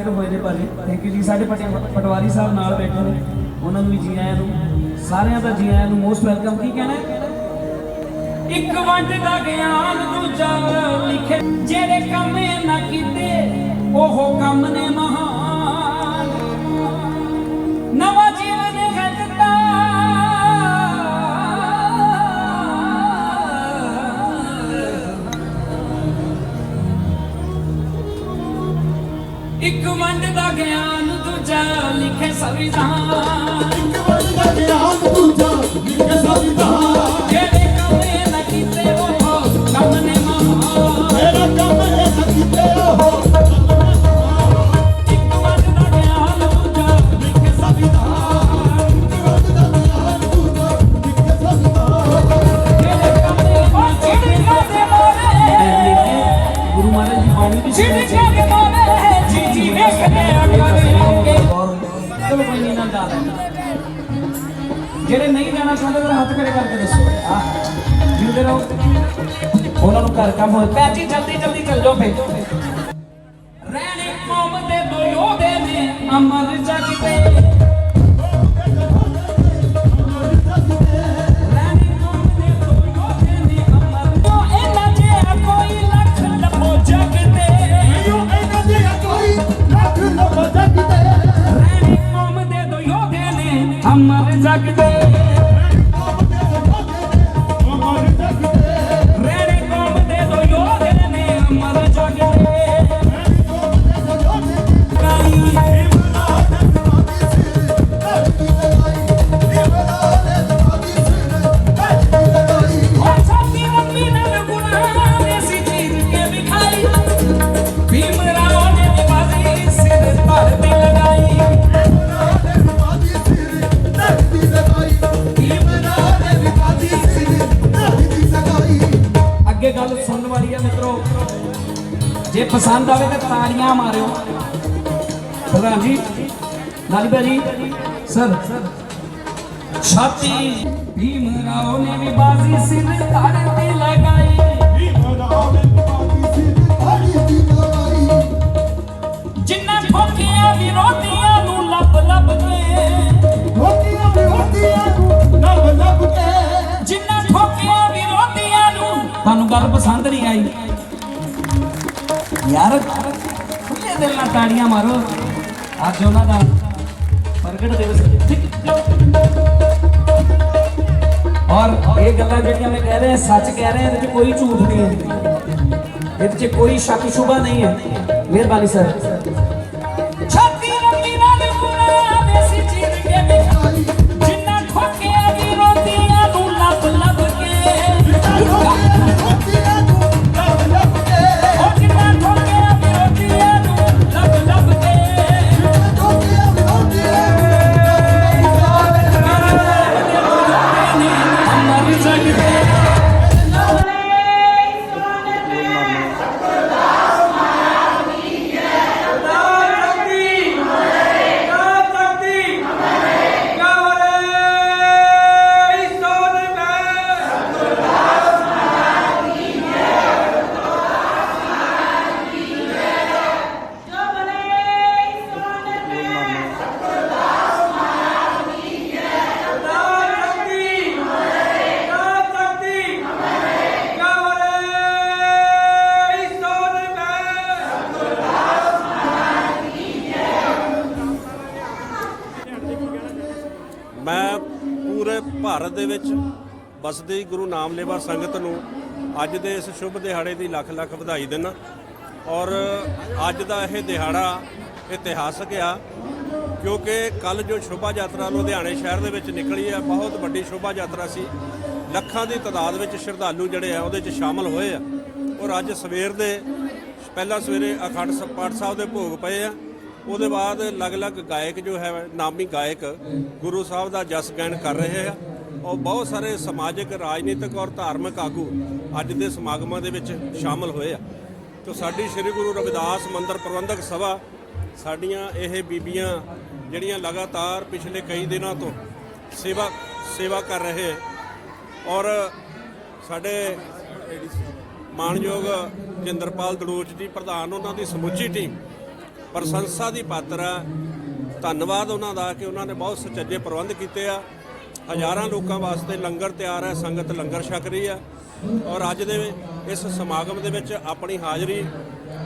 ਫਿਰ ਹੋਏ ਨੇ ਭਾਜੀ। ਥੈਂਕ ਯੂ ਜੀ। ਸਾਡੇ ਪਟਵਾਰੀ ਸਾਹਿਬ ਨਾਲ ਬੈਠੇ ਨੇ। ਉਹਨਾਂ ਨੂੰ ਵੀ ਜੀ ਆਇਆਂ ਨੂੰ ਸਾਰਿਆਂ ਦਾ ਜੀ ਆਇਆਂ ਨੂੰ ਮੋਸਟ ਵੈਲਕਮ ਕੀ ਕਹਿਣਾ ਇੱਕ ਵੰਡ ਦਾ ਗਿਆਨ ਦੂਜਾ ਲਿਖੇ। ਜਿਹੜੇ ਕੰਮ ਨਾ ਕੀਤੇ, ਉਹ ਕੰਮ ਨੇ ਮਹਾ ਇੱਕ ਵੰਡ ਦਾ ਗਿਆਨ ਦੂਜਾ ਲਿਖੇ ਸੰਵਿਧਾਨ। ਜਿਹੜੇ ਜਲਦੀ ਚੱਲ ਜਾਓ ਫੇ ਰਹਿਣੇ ਕੌਮ ਦੇ ਦੋ ਯੋਧੇ ਨੇ ਅਮਰ ਜਗਤੇ ਰਹਿਣੇ ਕੌਮ ਦੇ ਦੋ ਲਾਲੀ ਸਰ, ਛਾਤੀ। ਭੀਮਰਾਓ ਨੇ ਵੀ ਬਾਜ਼ੀ ਸਿਰ ਧੜ ਤੇ ਲਗਾਈ। ਜਿੰਨਾ ਠੋਕਿਆ ਵਿਰੋਧੀਆਂ ਨੂੰ ਲੱਭ ਲੱਭ ਕੇ। ਜਿੰਨਾ ਠੋਕਿਆ ਵਿਰੋਧੀਆਂ ਨੂੰ ਤੁਹਾਨੂੰ ਗੱਲ ਪਸੰਦ ਨਹੀਂ ਆਈ? ਯਾਰ ਖੁੱਲੇ ਦਿਲ ਨਾਲ ਤਾੜੀਆਂ ਮਾਰੋ। ਅੱਜ ਉਹਨਾਂ ਦਾ ਪ੍ਰਗਟ ਦਿਵਸ ਹੈ। ਠੀਕ ਹੈ। ਔਰ ਇਹ ਗੱਲਾਂ ਜਿਹੜੀਆਂ ਮੈਂ ਕਹਿ ਰਿਹਾ ਸੱਚ ਕਹਿ ਰਿਹਾ ਇਹਦੇ 'ਚ ਕੋਈ ਝੂਠ ਨਹੀਂ ਹੈ ਇਹਦੇ 'ਚ ਕੋਈ ਸ਼ੱਕ ਸ਼ੁਬਾ ਨਹੀਂ ਹੈ ਮਿਹਰਬਾਨੀ ਸਰ ਵਸਦੀ ਗੁਰੂ ਨਾਮ ਲੇਵਾ ਸੰਗਤ ਨੂੰ ਅੱਜ ਦੇ ਇਸ ਸ਼ੁਭ ਦਿਹਾੜੇ ਦੀ ਲੱਖ ਲੱਖ ਵਧਾਈ ਦਿੰਦਾ। ਔਰ ਅੱਜ ਦਾ ਇਹ ਦਿਹਾੜਾ ਇਤਿਹਾਸਕ ਆ, ਕਿਉਂਕਿ ਕੱਲ ਜੋ ਸ਼ੋਭਾ ਯਾਤਰਾ ਲੁਧਿਆਣੇ ਸ਼ਹਿਰ ਦੇ ਵਿੱਚ ਨਿਕਲੀ ਆ, ਬਹੁਤ ਵੱਡੀ ਸ਼ੋਭਾ ਯਾਤਰਾ ਸੀ। ਲੱਖਾਂ ਦੀ ਤਾਦਾਦ ਵਿੱਚ ਸ਼ਰਧਾਲੂ ਜਿਹੜੇ ਆ, ਉਹਦੇ 'ਚ ਸ਼ਾਮਲ ਹੋਏ ਆ। ਔਰ ਅੱਜ ਸਵੇਰ ਦੇ, ਪਹਿਲਾਂ ਸਵੇਰੇ ਅਖੰਡ ਸ- ਪਾਠ ਸਾਹਿਬ ਦੇ ਭੋਗ ਪਏ ਆ। ਉਹਦੇ ਬਾਅਦ ਅਲੱਗ-ਅਲੱਗ ਗਾਇਕ ਜੋ ਹੈ, ਨਾਮੀ ਗਾਇਕ ਗੁਰੂ ਸਾਹਿਬ ਦਾ ਜਸ ਗਾਇਨ ਕਰ ਰਹੇ ਆ। ਔਰ ਬਹੁਤ ਸਾਰੇ ਸਮਾਜਿਕ, ਰਾਜਨੀਤਿਕ ਔਰ ਧਾਰਮਿਕ ਆਗੂ ਅੱਜ ਦੇ ਸਮਾਗਮਾਂ ਦੇ ਵਿੱਚ ਸ਼ਾਮਲ ਹੋਏ ਆ। ਤੋ ਸਾਡੀ ਸ੍ਰੀ ਗੁਰੂ ਰਵਿਦਾਸ ਮੰਦਿਰ ਪ੍ਰਬੰਧਕ ਸਭਾ, ਸਾਡੀਆਂ ਇਹ ਬੀਬੀਆਂ ਜਿਹੜੀਆਂ ਲਗਾਤਾਰ ਪਿਛਲੇ ਕਈ ਦਿਨਾਂ ਤੋਂ ਸੇਵਾ ਸੇਵਾ ਕਰ ਰਹੇ ਔਰ ਸਾਡੇ ਮਾਨਯੋਗ ਜਿੰਦਰਪਾਲ ਦੜੂਚ ਜੀ, ਪ੍ਰਧਾਨ ਉਹਨਾਂ ਦੀ ਸਮੁੱਚੀ ਟੀਮ, ਪ੍ਰਸ਼ੰਸਾ ਦੀ ਪਾਤਰ ਆ। ਧੰਨਵਾਦ ਉਹਨਾਂ ਦਾ ਕਿ ਉਹਨਾਂ ਨੇ ਬਹੁਤ ਸੁਚੱਜੇ ਪ੍ਰਬੰਧ ਕੀਤੇ ਆ। ਹਜ਼ਾਰਾਂ ਲੋਕਾਂ ਵਾਸਤੇ ਲੰਗਰ ਤਿਆਰ ਹੈ, ਸੰਗਤ ਲੰਗਰ ਛਕ ਰਹੀ ਹੈ ਔਰ ਅੱਜ ਦੇ ਇਸ ਸਮਾਗਮ ਦੇ ਵਿੱਚ ਆਪਣੀ ਹਾਜ਼ਰੀ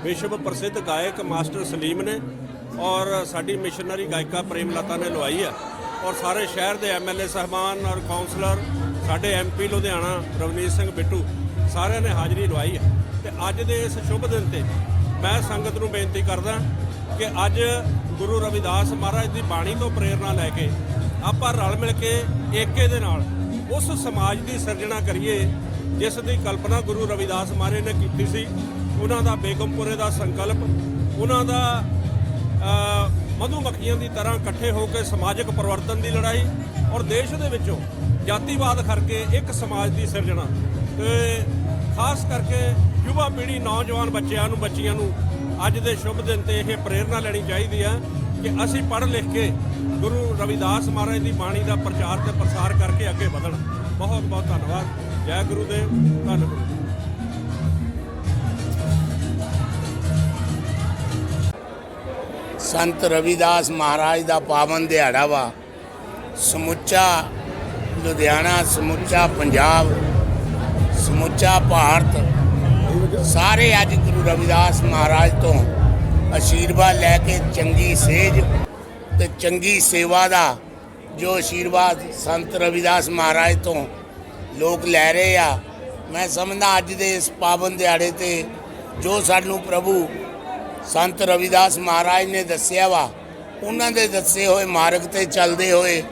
ਵਿਸ਼ਵ ਪ੍ਰਸਿੱਧ ਗਾਇਕ ਮਾਸਟਰ ਸਲੀਮ ਨੇ ਔਰ ਸਾਡੀ ਮਿਸ਼ਨਰੀ ਗਾਇਕਾ ਪ੍ਰੇਮਲਤਾ ਨੇ ਲਵਾਈ ਹੈ ਔਰ ਸਾਰੇ ਸ਼ਹਿਰ ਦੇ ਐਮਐਲਏ ਸਹਿਬਾਨ ਔਰ ਕਾਉਂਸਲਰ ਸਾਡੇ ਐਮਪੀ ਲੁਧਿਆਣਾ ਰਵਨੀਤ ਸਿੰਘ ਬਿੱਟੂ ਸਾਰਿਆਂ ਨੇ ਹਾਜ਼ਰੀ ਲਵਾਈ ਹੈ ਤੇ ਅੱਜ ਦੇ ਇਸ ਸ਼ੁਭ ਦਿਨ ਤੇ ਮੈਂ ਸੰਗਤ ਨੂੰ ਬੇਨਤੀ ਕਰਦਾ ਕਿ ਅੱਜ ਗੁਰੂ ਰਵਿਦਾਸ ਮਹਾਰਾਜ ਦੀ ਬਾਣੀ ਤੋਂ ਪ੍ਰੇਰਣਾ ਲੈ ਕੇ ਆਪਾਂ ਰਲ ਮਿਲ ਕੇ ਏਕੇ ਦੇ ਨਾਲ ਉਸ ਸਮਾਜ ਦੀ ਸਿਰਜਣਾ ਕਰੀਏ ਜਿਸ ਦੀ ਕਲਪਨਾ ਗੁਰੂ ਰਵਿਦਾਸ ਮਹਾਰਾਜ ਨੇ ਕੀਤੀ ਸੀ। ਉਹਨਾਂ ਦਾ ਬੇਗਮਪੁਰੇ ਦਾ ਸੰਕਲਪ ਉਹਨਾਂ ਦਾ ਅ, ਮਧੂ ਮੱਖੀਆਂ ਦੀ ਤਰ੍ਹਾਂ ਇਕੱਠੇ ਹੋ ਕੇ ਸਮਾਜਿਕ ਪਰਿਵਰਤਨ ਦੀ ਲੜਾਈ ਔਰ ਦੇਸ਼ ਦੇ ਵਿੱਚੋਂ ਜਾਤੀਵਾਦ ਕਰਕੇ ਇੱਕ ਸਮਾਜ ਦੀ ਸਿਰਜਣਾ ਤੇ ਖਾਸ ਕਰਕੇ ਯੁਵਾ ਪੀੜ੍ਹੀ ਨੌਜਵਾਨ ਬੱਚਿਆਂ ਨੂੰ ਬੱਚੀਆਂ ਨੂੰ ਅੱਜ ਦੇ ਸ਼ੁਭ ਦਿਨ ਤੇ ਇਹ ਪ੍ਰੇਰਣਾ ਲੈਣੀ ਚਾਹੀਦੀ ਹੈ। ਕਿ ਅਸੀਂ ਪੜ੍ਹ ਲਿਖ ਕੇ ਗੁਰੂ ਰਵਿਦਾਸ ਮਹਾਰਾਜ ਦੀ ਬਾਣੀ ਦਾ ਪ੍ਰਚਾਰ ਤੇ ਪ੍ਰਸਾਰ ਕਰਕੇ ਅੱਗੇ ਵਧਣ। ਬਹੁਤ ਬਹੁਤ ਧੰਨਵਾਦ। ਜੈ ਗੁਰੂਦੇਵ, ਧੰਨ ਗੁਰੂ। ਸੰਤ ਰਵਿਦਾਸ ਮਹਾਰਾਜ ਦਾ ਪਾਵਨ ਦਿਹਾੜਾ ਵਾ। ਸਮੁੱਚਾ ਲੁਧਿਆਣਾ, ਸਮੁੱਚਾ ਪੰਜਾਬ, ਸਮੁੱਚਾ ਭਾਰਤ। ਸਾਰੇ ਅੱਜ ਗੁਰੂ ਰਵਿਦਾਸ ਮਹਾਰਾਜ ਤੋਂ ਆਸ਼ੀਰਵਾਦ ਲੈ ਕੇ ਚੰਗੀ ਸੇਜ ਤੇ ਚੰਗੀ ਸੇਵਾ ਦਾ ਜੋ ਆਸ਼ੀਰਵਾਦ ਸੰਤ ਰਵਿਦਾਸ ਮਹਾਰਾਜ ਤੋਂ ਲੋਕ ਲੈ ਰਹੇ ਆ, ਮੈਂ ਸਮਝਦਾ ਅੱਜ ਦੇ ਇਸ ਪਾਵਨ ਦਿਹਾੜੇ ਤੇ ਜੋ ਸਾਨੂੰ ਪ੍ਰਭੂ ਸੰਤ ਰਵਿਦਾਸ ਮਹਾਰਾਜ ਨੇ ਦੱਸਿਆ ਵਾ, ਉਹਨਾਂ ਦੇ ਦੱਸੇ ਹੋਏ ਮਾਰਗ ਤੇ ਚੱਲਦੇ ਹੋਏ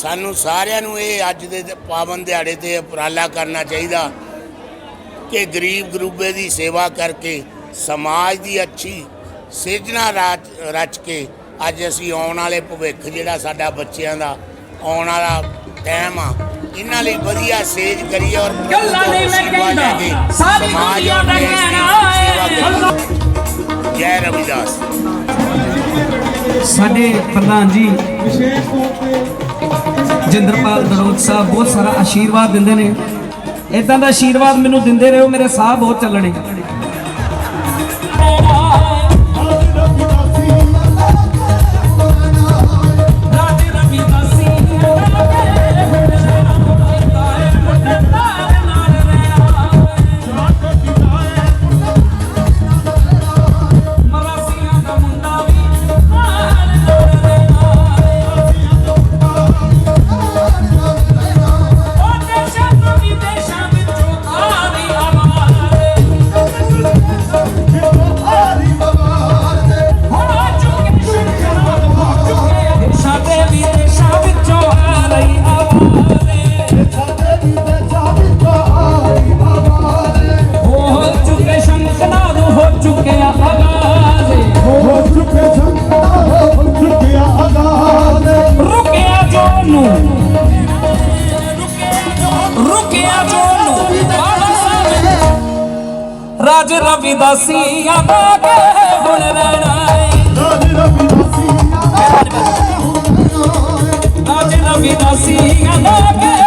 ਸਾਨੂੰ ਸਾਰਿਆਂ ਨੂੰ ਇਹ ਅੱਜ ਦੇ ਪਾਵਨ ਦਿਹਾੜੇ ਤੇ ਉਪਰਾਲਾ ਕਰਨਾ ਚਾਹੀਦਾ ਕਿ ਗਰੀਬ ਗਰੂਬੇ ਦੀ ਸੇਵਾ ਕਰਕੇ ਸਮਾਜ ਦੀ ਅੱਛੀ ਸਿਰਜਣਾ ਰਚ ਰਚ ਕੇ ਅੱਜ ਅਸੀਂ ਆਉਣ ਵਾਲੇ ਭਵਿੱਖ ਜਿਹੜਾ ਸਾਡਾ ਬੱਚਿਆਂ ਦਾ ਆਉਣ ਵਾਲਾ ਟਾਈਮ ਆ ਇਹਨਾਂ ਲਈ ਵਧੀਆ ਸੇਜ ਕਰੀਏ ਔਰ ਗੱਲਾਂ ਤੋਂ ਨਹੀਂ ਮੈਂ ਕਹਿੰਦਾ ਸਾਰੀ ਦੁਨੀਆ ਦਾ ਕਹਿਣਾ। ਜੈ ਰਵਿਦਾਸ। ਸਾਡੇ ਪ੍ਰਧਾਨ ਜੀ ਜਿੰਦਰਪਾਲ ਦਰੋਦ ਸਾਹਿਬ ਬਹੁਤ ਸਾਰਾ ਆਸ਼ੀਰਵਾਦ ਦਿੰਦੇ ਨੇ। ਇਦਾਂ ਦਾ ਆਸ਼ੀਰਵਾਦ ਮੈਨੂੰ ਦਿੰਦੇ ਰਹੋ ਮੇਰੇ ਸਾਹ ਬਹੁਤ ਚੱਲਣੇ। ਰਾਜ ਰਵਿਦਾਸੀ ਆਬਾ ਕੇ ਹੁਣ ਰਹਿਣਾ ਰਾਜ ਰਵਿਦਾਸੀ ਆਬਾ ਕੇ ਹੁਣ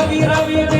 Ravi, Ravi, Ravi.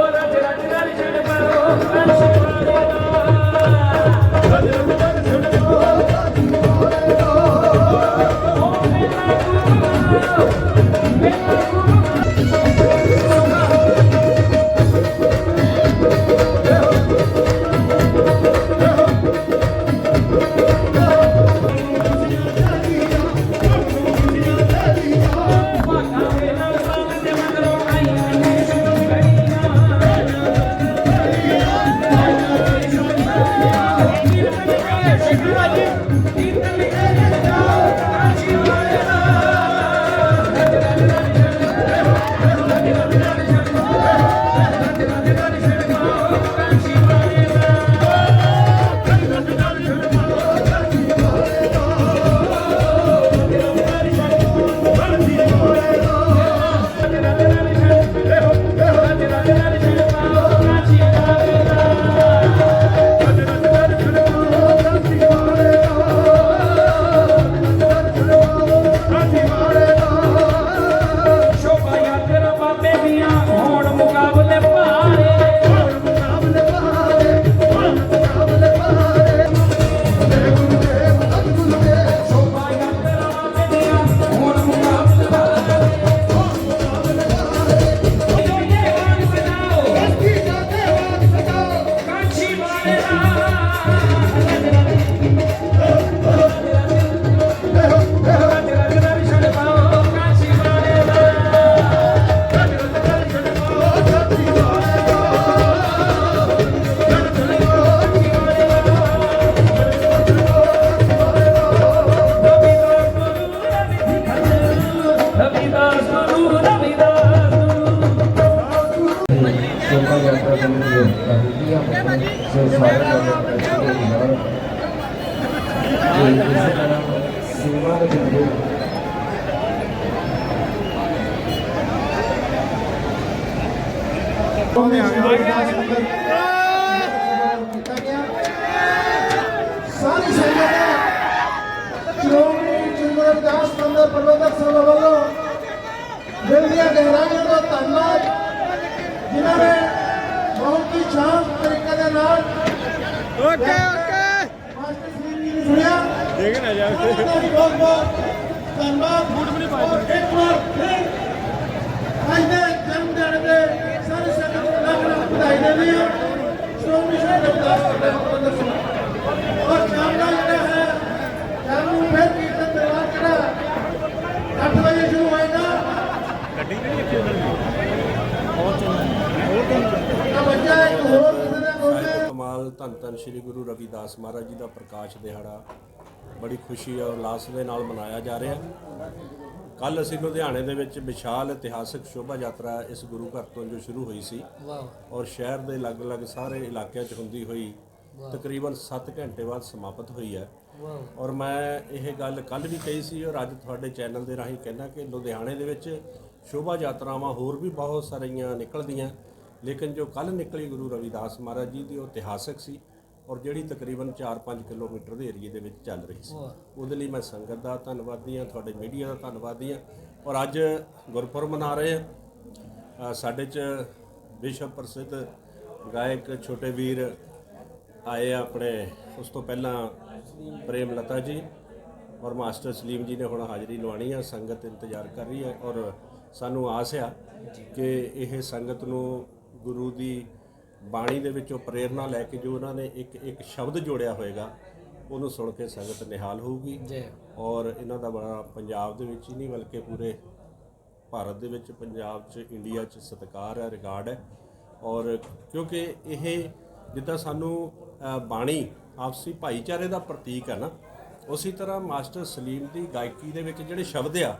कमेटी हम से स्वागत सीमा सारी संगठन चुनौती विकास मंदिर प्रबंधक सर्ववर्गों दिल दिया गहराइयों का धन्यवाद जिन्होंने ਬਹੁਤ ਹੀ ਸ਼ਾਂਤ ਤਰੀਕੇ ਦੇ ਨਾਲ ਓਕੇ ਓਕੇ। ਮਾਸਟਰ ਸ੍ਰੀ ਜੀ ਨੇ ਸੁਣਿਆ ਦੇਖ ਨਾ ਜਾ ਬਹੁਤ ਬਹੁਤ ਧੰਨਵਾਦ। ਫੂਟ ਵੀ ਨਹੀਂ ਪਾਇਆ ਇੱਕ ਵਾਰ ਫਿਰ ਅੱਜ ਦੇ ਜਨਮ ਦਿਨ ਦੇ ਸਾਰੇ ਸੰਗਤ ਨੂੰ ਲੱਖ ਲੱਖ ਵਧਾਈ ਦਿੰਦੇ ਹਾਂ। ਸ਼੍ਰੋਮਣੀ ਸੰਗਤ ਦਾ ਪ੍ਰਬੰਧ ਸਿੰਘ ਔਰ ਸ਼ਾਮ ਦਾ ਜਿਹੜਾ ਹੈ ਸ਼ਾਮ ਨੂੰ ਫਿਰ ਕੀਰਤਨ ਦਰਬਾਰ ਜਿਹੜਾ 8 ਵਜੇ ਸ਼ੁਰੂ ਹੋਏਗਾ। ਗੱਡੀ ਨਹੀਂ ਲਿਖੀ ਉਹਨਾਂ ਨੇ ਬਹੁਤ ਚੰਗਾ। ਬਹੁਤ ਚੰਗਾ। ਕਮਾਲ ਧੰਨ ਧੰਨ ਸ੍ਰੀ ਗੁਰੂ ਰਵਿਦਾਸ ਮਹਾਰਾਜ ਜੀ ਦਾ ਪ੍ਰਕਾਸ਼ ਦਿਹਾੜਾ। ਬੜੀ ਖੁਸ਼ੀ ਔਰ ਉਲਾਸ ਦੇ ਨਾਲ ਮਨਾਇਆ ਜਾ ਰਿਹਾ ਕੱਲ ਅਸੀਂ ਲੁਧਿਆਣੇ ਦੇ ਵਿੱਚ ਵਿਸ਼ਾਲ ਇਤਿਹਾਸਕ ਸ਼ੋਭਾ ਯਾਤਰਾ ਇਸ ਗੁਰੂ ਘਰ ਤੋਂ ਜੋ ਸ਼ੁਰੂ ਹੋਈ ਸੀ ਵਾਹ ਔਰ ਸ਼ਹਿਰ ਦੇ ਅਲੱਗ-ਅਲੱਗ ਸਾਰੇ ਇਲਾਕਿਆਂ 'ਚ ਹੁੰਦੀ ਹੋਈ ਤਕਰੀਬਨ 7 ਘੰਟੇ ਬਾਅਦ ਸਮਾਪਤ ਹੋਈ ਹੈ। ਵਾਹ ਔਰ ਮੈਂ ਇਹ ਗੱਲ ਕੱਲ ਵੀ ਕਹੀ ਸੀ ਔਰ ਅੱਜ ਤੁਹਾਡੇ ਚੈਨਲ ਦੇ ਰਾਹੀਂ ਕਹਿਣਾ ਕਿ ਲੁਧਿਆਣੇ ਦੇ ਵਿੱਚ ਸ਼ੋਭਾ ਯਾਤਰਾਵਾਂ ਹੋਰ ਵੀ ਬਹੁਤ ਸਾਰੀਆਂ ਨਿਕਲਦੀਆਂ। ਲੇਕਿਨ ਜੋ ਕੱਲ ਨਿਕਲੀ ਗੁਰੂ ਰਵਿਦਾਸ ਮਹਾਰਾਜ ਜੀ ਦੀ ਉਹ ਇਤਿਹਾਸਕ ਸੀ ਔਰ ਜਿਹੜੀ ਤਕਰੀਬਨ 4-5 ਕਿਲੋਮੀਟਰ ਦੇ ਏਰੀਏ ਦੇ ਵਿੱਚ ਚੱਲ ਰਹੀ ਸੀ। ਉਹਦੇ ਲਈ ਮੈਂ ਸੰਗਤ ਦਾ ਧੰਨਵਾਦੀ ਹਾਂ ਤੁਹਾਡੇ ਮੀਡੀਆ ਦਾ ਧੰਨਵਾਦੀ ਹਾਂ ਔਰ ਅੱਜ ਗੁਰਪੁਰਬ ਮਨਾ ਰਹੇ ਹਾਂ। ਸਾਡੇ 'ਚ ਵਿਸ਼ਵ ਪ੍ਰਸਿੱਧ ਗਾਇਕ ਛੋਟੇ ਵੀਰ ਆਏ ਆ ਆਪਣੇ ਉਸ ਤੋਂ ਪਹਿਲਾਂ ਪ੍ਰੇਮ ਲਤਾ ਜੀ ਔਰ ਮਾਸਟਰ ਸਲੀਮ ਜੀ ਨੇ ਹੁਣ ਹਾਜ਼ਰੀ ਲਵਾਣੀ ਆ ਸੰਗਤ ਇੰਤਜ਼ਾਰ ਕਰ ਰਹੀ ਹੈ ਔਰ ਸਾਨੂੰ ਆਸ ਆ ਕਿ ਇਹ ਸੰਗਤ ਨੂੰ ਗੁਰੂ ਦੀ ਬਾਣੀ ਦੇ ਵਿੱਚੋਂ ਪ੍ਰੇਰਣਾ ਲੈ ਕੇ ਜੋ ਉਹਨਾਂ ਨੇ ਇੱਕ ਇੱਕ ਸ਼ਬਦ ਜੋੜਿਆ ਹੋਏਗਾ ਉਹਨੂੰ ਸੁਣ ਕੇ ਸੰਗਤ ਨਿਹਾਲ ਹੋਊਗੀ। ਜੈ। ਔਰ ਇਹਨਾਂ ਦਾ ਬੜਾ ਪੰਜਾਬ ਦੇ ਵਿੱਚ ਹੀ ਨਹੀਂ ਬਲਕਿ ਪੂਰੇ ਭਾਰਤ ਦੇ ਵਿੱਚ ਪੰਜਾਬ 'ਚ ਇੰਡੀਆ 'ਚ ਸਤਿਕਾਰ ਹੈ ਰਿਕਾਰਡ ਹੈ। ਔਰ ਕਿਉਂਕਿ ਇਹ ਜਿੱਦਾਂ ਸਾਨੂੰ ਬਾਣੀ ਆਪਸੀ ਭਾਈਚਾਰੇ ਦਾ ਪ੍ਰਤੀਕ ਹੈ ਨਾ ਉਸੇ ਤਰ੍ਹਾਂ ਮਾਸਟਰ ਸਲੀਮ ਦੀ ਗਾਇਕੀ ਦੇ ਵਿੱਚ ਜਿਹੜੇ ਸ਼ਬਦ ਆ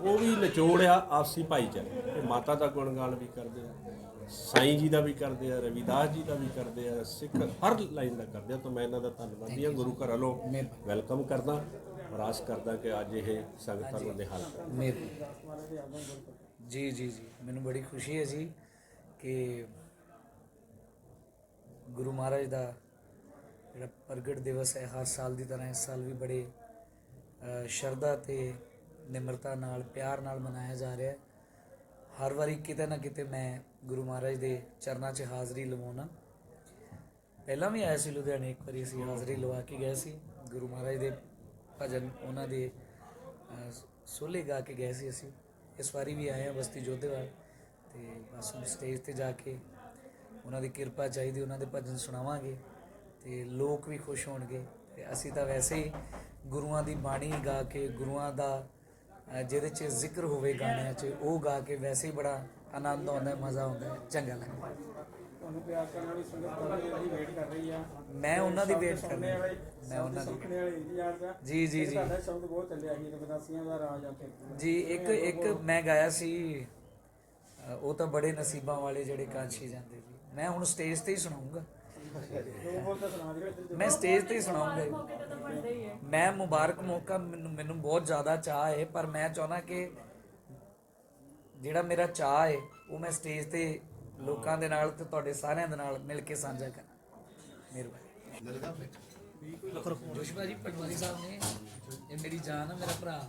ਉਹ ਵੀ ਨਿਚੋੜ ਆ ਆਪਸੀ ਭਾਈਚਾਰੇ। ਤੇ ਮਾਤਾ ਦਾ ਗੁਣਗਾਨ ਵੀ ਕਰਦੇ ਆ। ਸਾਈਂ ਜੀ ਦਾ ਵੀ ਕਰਦੇ ਆ ਰਵਿਦਾਸ ਜੀ ਦਾ ਵੀ ਕਰਦੇ ਆ ਸਿੱਖ ਹਰ ਲਾਈਨ ਦਾ ਕਰਦੇ ਆ ਤਾਂ ਮੈਂ ਇਹਨਾਂ ਦਾ ਧੰਨਵਾਦੀ ਹਾਂ। ਗੁਰੂ ਘਰ ਵੱਲੋਂ ਵੈਲਕਮ ਕਰਦਾ ਔਰ ਆਸ ਕਰਦਾ ਕਿ ਅੱਜ ਇਹ ਸੰਗਤਾਂ ਨੂੰ ਨਿਹਾਲ ਜੀ ਜੀ ਜੀ। ਮੈਨੂੰ ਬੜੀ ਖੁਸ਼ੀ ਹੈ ਜੀ ਕਿ ਗੁਰੂ ਮਹਾਰਾਜ ਦਾ ਜਿਹੜਾ ਪ੍ਰਗਟ ਦਿਵਸ ਹੈ ਹਰ ਸਾਲ ਦੀ ਤਰ੍ਹਾਂ ਇਸ ਸਾਲ ਵੀ ਬੜੇ ਸ਼ਰਧਾ ਤੇ ਨਿਮਰਤਾ ਨਾਲ ਪਿਆਰ ਨਾਲ ਮਨਾਇਆ ਜਾ ਰਿਹਾ ਹੈ। ਹਰ ਵਾਰੀ ਕਿਤੇ ਨਾ ਕਿਤੇ ਮੈਂ ਗੁਰੂ ਮਹਾਰਾਜ ਦੇ ਚਰਨਾਂ 'ਚ ਹਾਜ਼ਰੀ ਲਵਾਉਣਾ ਪਹਿਲਾਂ ਵੀ ਆਇਆ ਸੀ ਲੁਧਿਆਣੇ, ਇੱਕ ਵਾਰੀ ਅਸੀਂ ਹਾਜ਼ਰੀ ਲਵਾ ਕੇ ਗਏ ਸੀ। ਗੁਰੂ ਮਹਾਰਾਜ ਦੇ ਭਜਨ ਉਹਨਾਂ ਦੇ ਸੋਲੇ ਗਾ ਕੇ ਗਏ ਸੀ ਅਸੀਂ। ਇਸ ਵਾਰੀ ਵੀ ਆਏ ਹਾਂ ਬਸਤੀ ਜੋਧੇਵਾਲ ਤੇ ਬਸ ਹੁਣ ਸਟੇਜ ਤੇ ਜਾ ਕੇ ਉਹਨਾਂ ਦੀ ਕਿਰਪਾ ਚਾਹੀਦੀ, ਉਹਨਾਂ ਦੇ ਭਜਨ ਸੁਣਾਵਾਂਗੇ ਤੇ ਲੋਕ ਵੀ ਖੁਸ਼ ਹੋਣਗੇ। ਤੇ ਅਸੀਂ ਤਾਂ ਵੈਸੇ ਹੀ ਗੁਰੂਆਂ ਦੀ ਬਾਣੀ ਗਾ ਕੇ, ਗੁਰੂਆਂ ਦਾ ਜਿਹਦੇ 'ਚ ਜ਼ਿਕਰ ਹੋਵੇ ਗਾਣਿਆਂ 'ਚ ਉਹ ਗਾ ਕੇ ਵੈਸੇ ਹੀ ਬੜਾ ਆਨੰਦ ਆਉਂਦਾ ਹੈ ਮਜ਼ਾ ਆਉਂਦਾ ਹੈ ਚੰਗਾ ਲੱਗਦਾ। ਹੈ ਤੁਹਾਨੂੰ ਪਿਆਰ ਕਰਨ ਵਾਲੀ ਸੰਗਤ ਤੁਹਾਡੀ ਵੇਟ ਕਰ ਰਹੀ ਆ। ਮੈਂ ਉਹਨਾਂ ਦੀ ਵੇਟ ਸੁਣਨੇ ਵਾਲੇ ਮੈਂ ਉਹਨਾਂ ਦੀ ਸੁਣਨੇ ਵਾਲੇ ਇੰਤਜ਼ਾਰ ਦਾ। ਜੀ ਜੀ ਜੀ। ਤੁਹਾਡਾ ਸ਼ਬਦ ਬਹੁਤ ਚੱਲਿਆ ਸੀ ਰਵਿਦਾਸੀਆਂ ਦਾ ਰਾਜ ਆ ਫਿਰ ਜੀ ਇੱਕ ਇੱਕ ਮੈਂ ਗਾਇਆ ਸੀ ਅ, ਉਹ ਤਾਂ ਬੜੇ ਨਸੀਬਾਂ ਵਾਲੇ ਜਿਹੜੇ ਕਾਂਸ਼ੀ ਜਾਂਦੇ ਜੀ ਮੈਂ ਹੁਣ ਸਟੇਜ ਤੇ ਹੀ ਸੁਣਾਉਂਗਾ। ਦੋ ਬੋਲ ਤਾਂ ਸੁਣਾ ਦਿਓ ਮੈਂ ਸਟੇਜ ਤੇ ਹੀ ਸੁਣਾਉਂਗਾ ਮੈਂ ਮੁਬਾਰਕ ਮੌਕਾ ਮੈਨੂੰ ਮੈਨੂੰ ਬਹੁਤ ਜ਼ਿਆਦਾ ਚਾਹ ਹੈ, ਪਰ ਮੈਂ ਚਾਹਨਾ ਕਿ ਜਿਹੜਾ ਮੇਰਾ ਚਾਹ ਹੈ, ਉਹ ਮੈਂ ਸਟੇਜ ਤੇ ਲੋਕਾਂ ਦੇ ਨਾਲ ਤੇ ਤੁਹਾਡੇ ਸਾਰਿਆਂ ਦੇ ਨਾਲ ਮਿਲ ਕੇ ਸਾਂਝਾ ਕਰਾਂ। ਮਿਹਰਬਾਨੀ। ਜੋਸ਼ੀ ਭਾਜੀ, ਪਟਵਾਰੀ ਸਾਹਿਬ ਨੇ, ਇਹ ਮੇਰੀ ਜਾਨ ਹੈ ਮੇਰਾ ਭਰਾ।